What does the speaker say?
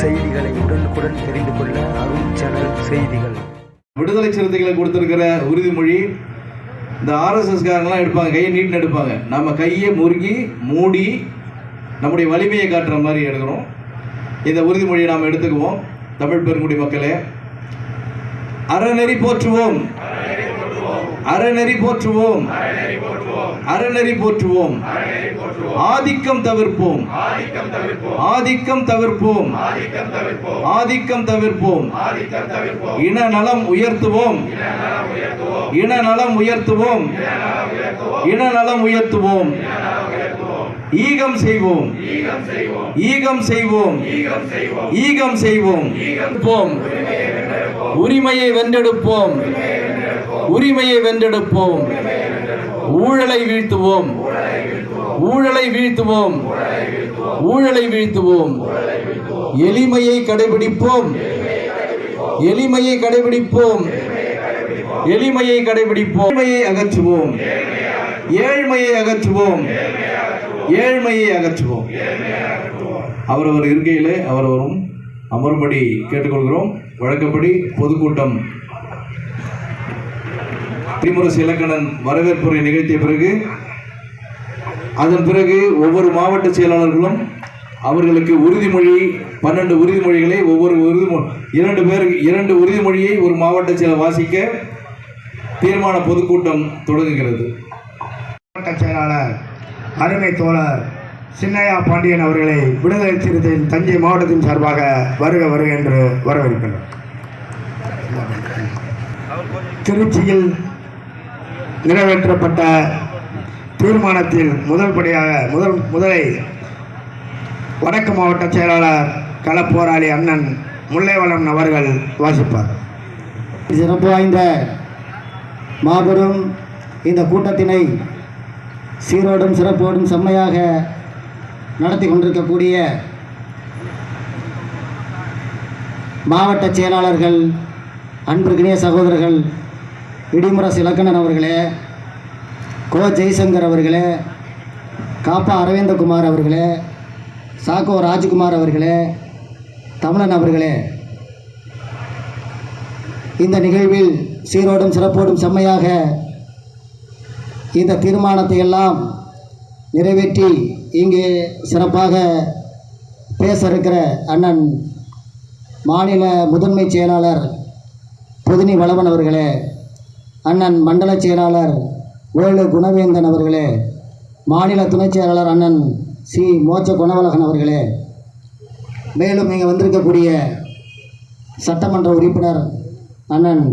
செய்திகளை உடனுக்குடன் தெரிந்து கொள்ள அருண் சேனல் செய்திகள். விடுதலை சிறுத்தைகளை கொடுத்துருக்கிற உறுதிமொழி இந்த ஆர்எஸ்எஸ்காரங்களாம் எடுப்பாங்க கையை நீட்டின்னு எடுப்பாங்க. நம்ம கையை முறுகி மூடி நம்முடைய வலிமையை காட்டுற மாதிரி எடுக்கிறோம் இந்த உறுதிமொழியை நாம் எடுத்துக்குவோம் தமிழ் பெருங்குடி மக்களே. அறநெறி போற்றுவோம். அறநெறி போற்றுவோம். அறநெறி போற்றுவோம். ஆதிக்கம் தவிர்ப்போம். ஆதிக்கம் தவிர்ப்போம். ஆதிக்கம் தவிர்ப்போம். இன நலம் உயர்த்துவோம். இன நலம் உயர்த்துவோம். இன நலம் உயர்த்துவோம். ஈகம் செய்வோம். ஈகம் செய்வோம். ஈகம் செய்வோம். போம் உரிமையை வென்றெடுப்போம். உரிமையை வென்றெடுப்போம். ஊழலை வீழ்த்துவோம். ஊழலை வீழ்த்துவோம். ஊழலை வீழ்த்துவோம். எளிமையை கடைபிடிப்போம். எளிமையை கடைபிடிப்போம். எளிமையை கடைபிடிப்போம். ஏழ்மையை அகற்றுவோம். ஏழ்மையை அகற்றுவோம். ஏழ்மையை அகற்றுவோம். அவரவர் இருக்கையிலே அவரவரும் அமரும்படி கேட்டுக்கொள்கிறோம். வழக்கப்படி பொதுக்கூட்டம் திமுரசு இலக்கணன் வரவேற்புரை நிகழ்த்திய பிறகு அதன் பிறகு ஒவ்வொரு மாவட்ட செயலாளர்களும் அவர்களுக்கு உறுதிமொழி பன்னெண்டு உறுதிமொழிகளை ஒவ்வொரு உறுதிமொழி இரண்டு பேருக்கு இரண்டு உறுதிமொழியை ஒரு மாவட்ட செயலர் வாசிக்க தீர்மான பொதுக்கூட்டம் தொடங்குகிறது. மாவட்ட செயலாளர் அருமை தோழர் சின்னையா பாண்டியன் அவர்களை விடுதலை சிறுத்தையின் தஞ்சை மாவட்டத்தின் சார்பாக வருக வருக என்று வரவேற்கிறோம். திருச்சியில் நிறைவேற்றப்பட்ட தீர்மானத்தில் முதல் படியாக முதல் முதலை வடக்கு மாவட்ட செயலாளர் களப்போராளி அண்ணன் முல்லைவளம் அவர்கள் வாசிப்பார். சிறப்பு வாய்ந்த மாபெரும் இந்த கூட்டத்தினை சீரோடும் சிறப்போடும் செம்மையாக நடத்தி கொண்டிருக்கக்கூடிய மாவட்ட செயலாளர்கள் அன்பிற்கினிய சகோதரர்கள் இடிமுரசு இலக்கணன் அவர்களே கோ. ஜெய்சங்கர் அவர்களே காப்பா அரவிந்தகுமார் அவர்களே சாக்கோ ராஜ்குமார் அவர்களே தமிழன் அவர்களே. இந்த நிகழ்வில் சீரோடும் சிறப்போடும் செம்மையாக இந்த தீர்மானத்தை எல்லாம் நிறைவேற்றி இங்கே சிறப்பாக பேச இருக்கிற அண்ணன் மாநில முதன்மைச் செயலாளர் புதினி வளவன் அவர்களே அண்ணன் மண்டல செயலாளர் வேலு குணவேந்தன் அவர்களே மாநில துணைச் செயலாளர் அண்ணன் சி. மோச்ச குணவலகன் அவர்களே மேலும் இங்கே வந்திருக்கக்கூடிய சட்டமன்ற உறுப்பினர் அண்ணன்